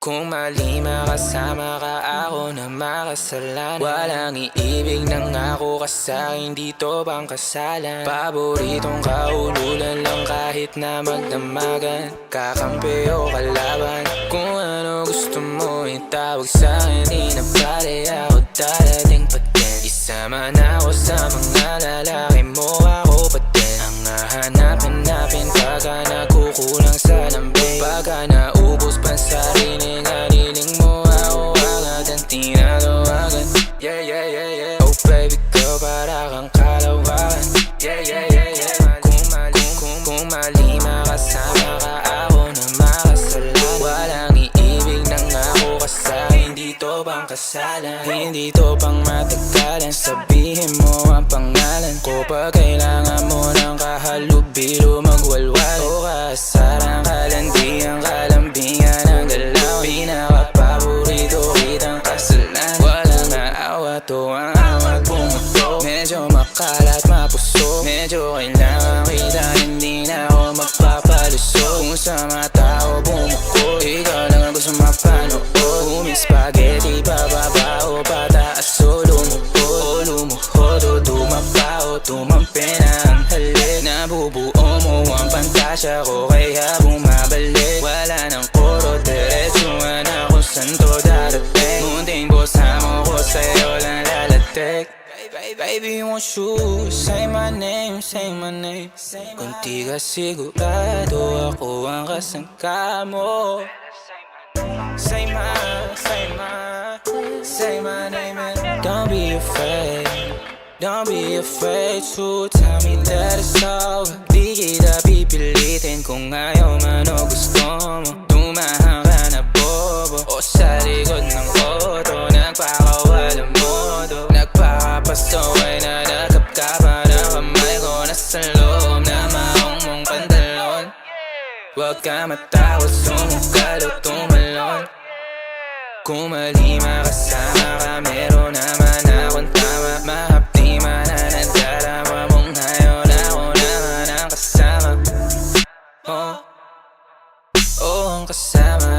Kung mali makasama ka. Ako na makasalanan. Walang iibig ng ako ka sa'kin dito bang kasalan Paboritong kaululan lang kahit na magdamagan. Kakampi o kalaban. Kung ano gusto mo itawag sa'kin Di na pare ako darating pa din. Isama na ako sa mga lalaki mo ako pa din. Ang hahanap-hanapin pagka nagkukulang sa lambing. Pagka naubos Dito bang kasalan Hindi to pang matagalan. Sabihin mo ang pangalan ko Pag kailangan mo ng kahalubilo Magwalwal. O kasaran Kalandian, kalambingan ang galaw. Pinaka-paborito kitang kasalan Walang naawa to ang awat bumuto Medyo makalat mapuso. Medyo kailangan kita Hindi na ako magpapalusot Kung sa mga tao bumuko Ikaw lang ang gusto mapanood pantasya ko Kaya bumabalik Wala nang koro Diretsuhan ako saan to darating. Munting bosamo ko sa'yo lang lalatik Baby, baby, won't you say my name, say my name. Kung di ka sigurado ako ang kasangka mo. Say my, say my, say my name and don't be afraid. Don't be afraid to tell me that it's over kita pipilitin kung ayaw man o gusto mo Tumahan ka na bobo O sa likod ng auto Nagpakawalang modo Nagpakapasaway na nakapkapa na kamay ko Nasa loob na maong mong pantalon Huwag ka matakot, sumukal o tumalon Kung mali makasama ka, meron naman the salmon.